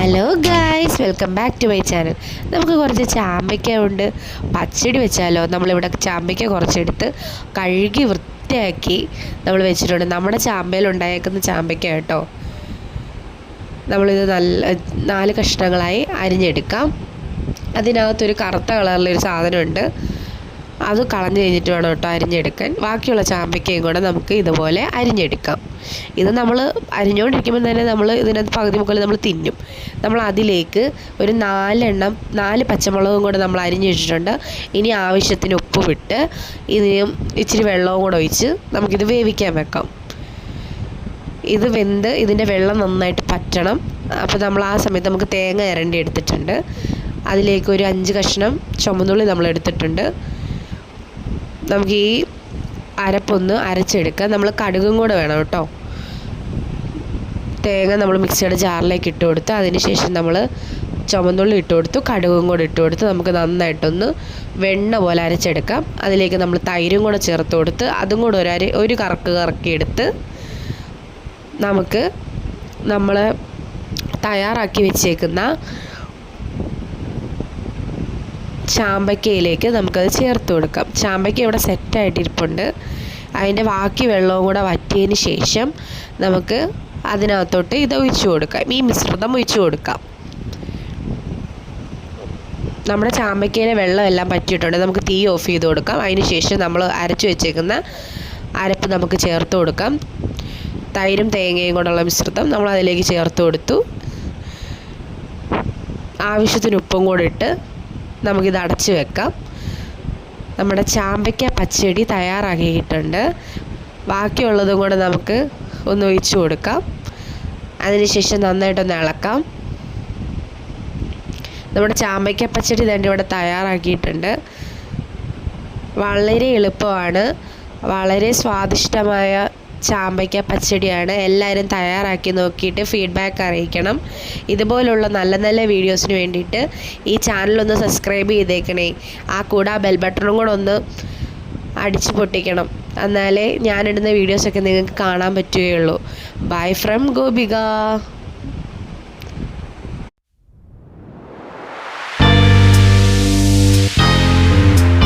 Hello guys welcome back to my channel നമുക്ക് കുറച്ച് ചാമ്പയ്ക്ക ഉണ്ട്. പച്ചടി വെച്ചാലോ? നമ്മളിവിടെ ചാമ്പയ്ക്ക കുറച്ചെടുത്ത് കഴുകി വൃത്തിയാക്കി നമ്മൾ വെച്ചിട്ടുണ്ട്. നമ്മുടെ ചാമ്പയിൽ ഉണ്ടായേക്കുന്ന ചാമ്പയ്ക്ക കേട്ടോ. നമ്മളിത് നല്ല നാല് കഷ്ണങ്ങളായി അരിഞ്ഞെടുക്കാം. അതിനകത്തൊരു കറുത്ത കളറിലൊരു സാധനമുണ്ട്. അത് കളഞ്ഞ് കഴിഞ്ഞിട്ട് വേണം കേട്ടോ അരിഞ്ഞെടുക്കാൻ. ബാക്കിയുള്ള ചാമ്പയ്ക്കയും കൂടെ നമുക്ക് ഇതുപോലെ അരിഞ്ഞെടുക്കാം. ഇത് നമ്മൾ അരിഞ്ഞുകൊണ്ടിരിക്കുമ്പോൾ തന്നെ നമ്മൾ ഇതിനകത്ത് പകുതി മുക്കാൽ നമ്മൾ തിന്നും. നമ്മൾ അതിലേക്ക് ഒരു നാലെണ്ണം നാല് പച്ചമുളകും കൂടെ നമ്മൾ അരിഞ്ഞു വെച്ചിട്ടുണ്ട്. ഇനി ആവശ്യത്തിന് ഉപ്പ് വിട്ട് ഇതിനും ഇച്ചിരി വെള്ളവും കൂടെ ഒഴിച്ച് നമുക്കിത് വേവിക്കാൻ വെക്കാം. ഇത് വെന്ത് ഇതിന്റെ വെള്ളം നന്നായിട്ട് പറ്റണം. അപ്പോൾ നമ്മൾ ആ സമയത്ത് നമുക്ക് തേങ്ങ ഇരണ്ടി എടുത്തിട്ടുണ്ട്. അതിലേക്ക് ഒരു അഞ്ച് കഷ്ണം ചുമന്നുള്ളി നമ്മൾ എടുത്തിട്ടുണ്ട്. നമുക്ക് ഈ അരപ്പൊന്ന് അരച്ചെടുക്കുക. നമ്മൾ കടുകും കൂടെ വേണം കേട്ടോ. തേങ്ങ നമ്മൾ മിക്സിയുടെ ജാറിലേക്ക് ഇട്ട് കൊടുത്ത് അതിനുശേഷം നമ്മൾ ചുമന്നുള്ളി ഇട്ട് കൊടുത്തു കടുകും കൂടെ ഇട്ട് കൊടുത്ത് നമുക്ക് നന്നായിട്ടൊന്ന് വെണ്ണ പോലെ അരച്ചെടുക്കാം. അതിലേക്ക് നമ്മൾ തൈരും കൂടെ ചേർത്ത് കൊടുത്ത് അതും കൂടെ ഒരു അര ഒരു കറക്ക് കറക്കിയെടുത്ത് നമുക്ക് നമ്മൾ തയ്യാറാക്കി വെച്ചേക്കുന്ന ചാമ്പയ്ക്കയിലേക്ക് നമുക്കത് ചേർത്ത് കൊടുക്കാം. ചാമ്പയ്ക്ക ഇവിടെ സെറ്റായിട്ടിരിപ്പുണ്ട് അതിന്റെ ബാക്കി വെള്ളവും കൂടെ വറ്റിയതിന് ശേഷം നമുക്ക് അതിനകത്തോട്ട് ഇത് ഒഴിച്ചു കൊടുക്കാം. ഈ മിശ്രിതം ഒഴിച്ചു കൊടുക്കാം. നമ്മുടെ ചാമ്പയ്ക്കയിലെ വെള്ളം എല്ലാം പറ്റിയിട്ടുണ്ട്. നമുക്ക് തീ ഓഫ് ചെയ്ത് കൊടുക്കാം. അതിന് ശേഷം നമ്മൾ അരച്ചു വെച്ചേക്കുന്ന അരപ്പ് നമുക്ക് ചേർത്ത് കൊടുക്കാം. തൈരും തേങ്ങയും കൊണ്ടുള്ള മിശ്രിതം നമ്മൾ അതിലേക്ക് ചേർത്ത് കൊടുത്തു. ആവശ്യത്തിന് ഉപ്പും കൂടെ ഇട്ട് നമുക്കിത് അടച്ച് വെക്കാം. നമ്മുടെ ചാമ്പയ്ക്ക പച്ചടി തയ്യാറാക്കിയിട്ടുണ്ട്. ബാക്കിയുള്ളതും കൂടെ നമുക്ക് ഒന്ന് ഒഴിച്ചു കൊടുക്കാം. അതിനുശേഷം നന്നായിട്ടൊന്ന് ഇളക്കാം. നമ്മുടെ ചാമ്പയ്ക്ക പച്ചടി തന്നെ ഇവിടെ തയ്യാറാക്കിയിട്ടുണ്ട്. വളരെ എളുപ്പമാണ്. വളരെ സ്വാദിഷ്ടമായ ചാമ്പയ്ക്ക പച്ചടിയാണ്. എല്ലാവരും തയ്യാറാക്കി നോക്കിയിട്ട് ഫീഡ്ബാക്ക് അറിയിക്കണം. ഇതുപോലുള്ള നല്ല നല്ല വീഡിയോസിന് വേണ്ടിയിട്ട് ഈ ചാനലൊന്ന് സബ്സ്ക്രൈബ് ചെയ്തേക്കണേ. ആ കൂടെ ബെൽ ബട്ടണും കൂടെ ഒന്ന് അടിച്ചു പൊട്ടിക്കണം. എന്നാലേ ഞാനിടുന്ന വീഡിയോസൊക്കെ നിങ്ങൾക്ക് കാണാൻ പറ്റുകയുള്ളൂ. Bye from Gopika.